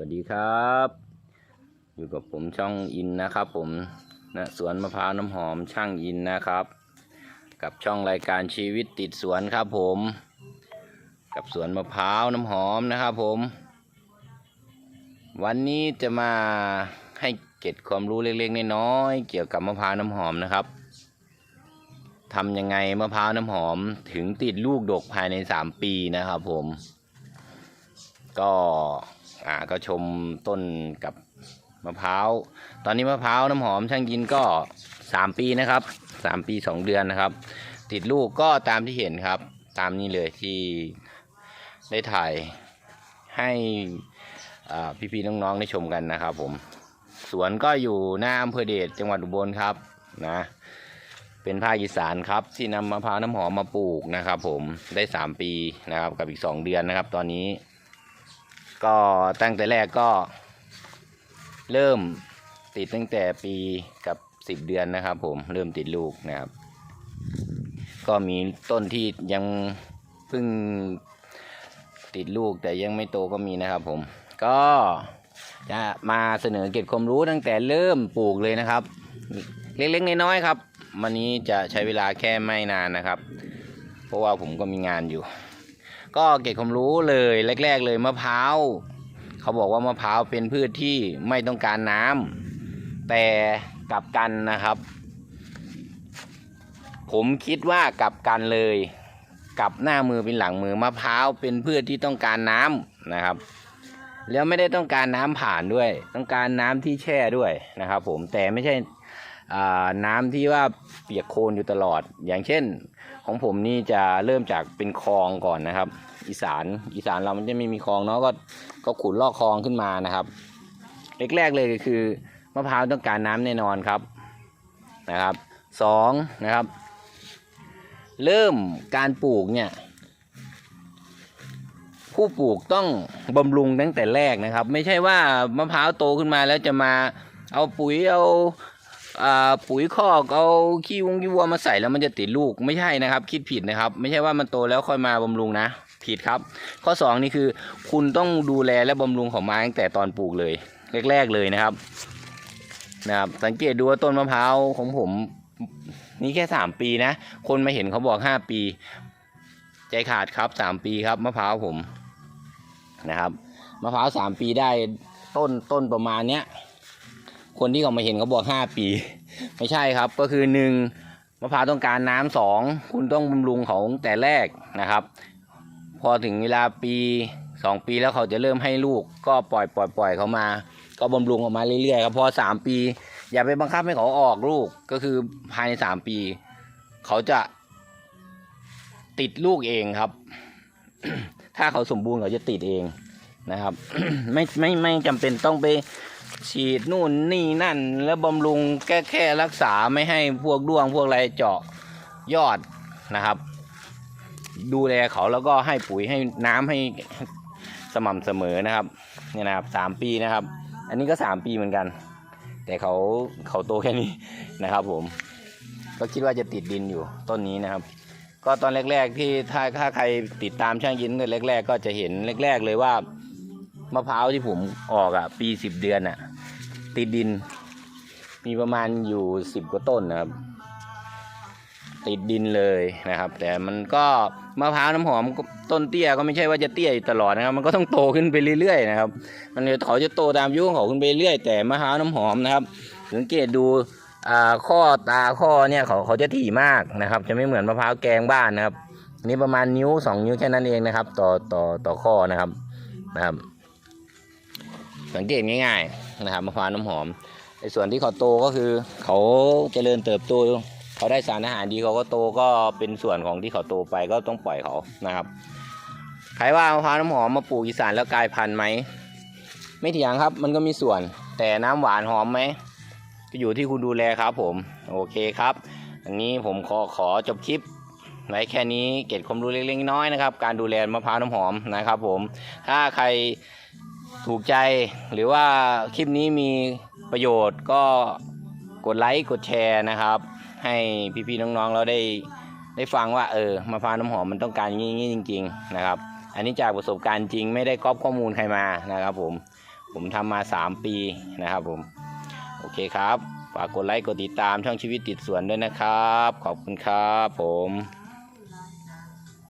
วัสดีครับ อยู่กับผมช่องอินนะครับ ผมณสวนมะพร้าวน้ำหอมช่างอินนะครับ กับช่องรายการชีวิตติดสวนครับผม กับสวนมะพร้าวน้ำหอมนะครับผม วันนี้จะมาให้เก็บความรู้เล็กๆน้อยๆเกี่ยวกับมะพร้าวน้ำหอมนะครับทำยังไงมะพร้าวน้ำหอมถึงติดลูกดกภายใน 3 ปีนะครับผม ก็ อ่าก็ชมต้นกับมะพร้าว ตอนนี้มะพร้าวน้ำหอมช่างยินก็ 3 ปีนะครับ 3 ปี 2 เดือนนะครับ ติดลูกก็ตามที่เห็นครับ ตามนี้เลยที่ได้ถ่ายให้พี่ๆน้องๆได้ชมกันนะครับ ผม สวนก็อยู่หน้าอำเภอเดชจังหวัดอุบลครับนะ เป็นภาคอีสานครับที่นำมะพร้าวน้ำหอมมาปลูกนะครับ ผมได้ 3 ปีนะครับกับอีก 2 เดือนนะครับ ตอนนี้ ก็ตั้งแต่แรกก็ เริ่มติดตั้งแต่ปีกับ10เดือนนะครับ ผมเริ่มติดลูกนะครับ ก็มีต้นที่ยังเพิ่งติดลูกแต่ยังไม่โตก็มีนะครับ ผม ก็จะมาเสนอเก็บความรู้ตั้งแต่เริ่มปลูกเลยนะครับ เล็กๆน้อยๆครับ วันนี้จะใช้เวลาแค่ไม่นานนะครับ เพราะว่าผมก็มีงานอยู่ ก็เก็บความรู้เลยแรก ๆ เลยมะพร้าวเขาบอกว่ามะพร้าวเป็นพืชที่ไม่ต้องการน้ำแต่กลับกันนะครับ ผมคิดว่ากลับกันเลยกลับหน้ามือเป็นหลังมือมะพร้าวเป็นพืชที่ต้องการน้ำนะครับ แล้วไม่ได้ต้องการน้ำผ่านด้วย ต้องการน้ำที่แช่ด้วยนะครับ ผมแต่ไม่ใช่ น้ำที่ว่าเปียกโคลนอยู่ตลอด อย่างเช่น ของผมนี่จะเริ่มจากเป็นคลองก่อนนะครับ อีสานอีสานเรามันจะไม่มีคลองเนาะก็ก็ขุดลอกคลองขึ้นมานะครับแรกๆเลยก็คือมะพร้าวต้องการน้ำแน่นอนครับนะครับสองนะครับ เริ่มการปลูกเนี่ยผู้ปลูกต้องบำรุงตั้งแต่แรกนะครับ ไม่ใช่ว่ามะพร้าวโตขึ้นมาแล้วจะมาเอาปุ๋ยเอา ปุ๋ยคอกเอาขี้วงขี้วัวมาใส่แล้วมันจะติดลูกไม่ใช่นะครับ คิดผิดนะครับ ไม่ใช่ว่ามันโตแล้วค่อยมาบำรุงนะ ผิดครับ ข้อสองนี่คือ คุณต้องดูแลและบำรุงของไม้ตั้งแต่ตอนปลูกเลยแรก ๆเลยนะครับนะครับสังเกตดูว่าต้นมะพร้าวของผมนี่แค่สามปีนะ คนมาเห็นเขาบอกห้าปี ใจขาดครับสามปีครับมะพร้าวผมนะครับมะพร้าวสามปีได้ต้นต้นประมาณเนี้ย คนที่เขามาเห็นเขาบอกห้าปี ไม่ใช่ครับ ก็คือหนึ่งมะพร้าวต้องการน้ำสองคุณต้องบำรุงเขาตั้งแต่แรกนะครับ พอถึงเวลาปีสองปีแล้วเขาจะเริ่มให้ลูก ก็ปล่อยปล่อยปล่อยเขามา ก็บำรุงออกมาเรื่อยๆครับพอสามปี อย่าไปบังคับให้เขาออกลูกก็คือภายในสามปี เขาจะติดลูกเองครับ ถ้าเขาสมบูรณ์เขาจะติดเองนะครับ ไม่ไม่ไม่จำเป็นต้องไป ฉีดนู่นนี่นั่น แล้วบำรุงแก้แค่รักษาไม่ให้พวกด้วงพวกอะไรเจาะยอดนะครับ ดูแลเขาแล้วก็ให้ปุ๋ยให้น้ำให้สม่ำเสมอนะครับเนี่ยนะครับสามปีนะครับ อันนี้ก็สามปีเหมือนกัน แต่เขาเขาโตแค่นี้นะครับ ผม ก็คิดว่าจะติดดินอยู่ต้นนี้นะครับ ก็ตอนแรก ๆ ที่ถ้าถ้าใครติดตามช่างยินตั้งแต่แรก ๆ ก็จะเห็นแรก ๆ เลยว่า มะพร้าวที่ผมออกอะ ปีสิบเดือนอะ ติดดิน มีประมาณอยู่สิบกว่าต้นนะครับ ติดดินเลยนะครับ แต่มันก็มะพร้าวน้ำหอมต้นเตี้ยก็ไม่ใช่ว่าจะเตี้ยอยู่ตลอดนะครับ มันก็ต้องโตขึ้นไปเรื่อยๆนะครับ มันจะเขาจะโตตามอายุของเขาขึ้นไปเรื่อยแต่มะพร้าวน้ำหอมนะครับ สังเกตดูอ่าข้อตาข้อเนี่ยเขาเขาจะถี่มากนะครับ จะไม่เหมือนมะพร้าวแกงบ้านนะครับนี่ประมาณนิ้วสองนิ้วแค่นั้นเองนะครับ ต่อต่อต่อข้อนะครับนะครับ สังเกตง่ายๆนะครับมะพร้าวน้ำหอมในส่วนที่เขาโตก็คือเขาเจริญเติบโตเขาได้สารอาหารดีเขาก็โตก็เป็นส่วนของที่เขาโตไปก็ต้องปล่อยเขานะครับใครว่ามะพร้าวน้ำหอมมาปลูกอีสานแล้วกลายพันธุ์ไหมไม่เถียงครับ มันก็มีส่วน แต่น้ำหวานหอมไหมก็อยู่ที่คุณดูแลครับผม โอเคครับ อันนี้ผมขอขอจบคลิปไว้แค่นี้เก็บความรู้เล็กๆน้อยนะครับ การดูแลมะพร้าวน้ำหอมนะครับผม ถ้าใคร ถูกใจหรือว่าคลิปนี้มีประโยชน์ก็กดไลค์กดแชร์นะครับ ให้พี่ๆน้องๆเราได้ได้ฟังว่าเออมะพร้าวน้ำหอมมันต้องการอย่างนี้จริง ๆ นะครับ อันนี้จากประสบการณ์จริงไม่ได้ก๊อปข้อมูลใครมานะครับ ผมผมทำมา 3 ปีนะครับผมโอเคครับ ฝากกดไลค์กดติดตามช่องชีวิตติดสวนด้วยนะครับ ขอบคุณครับผม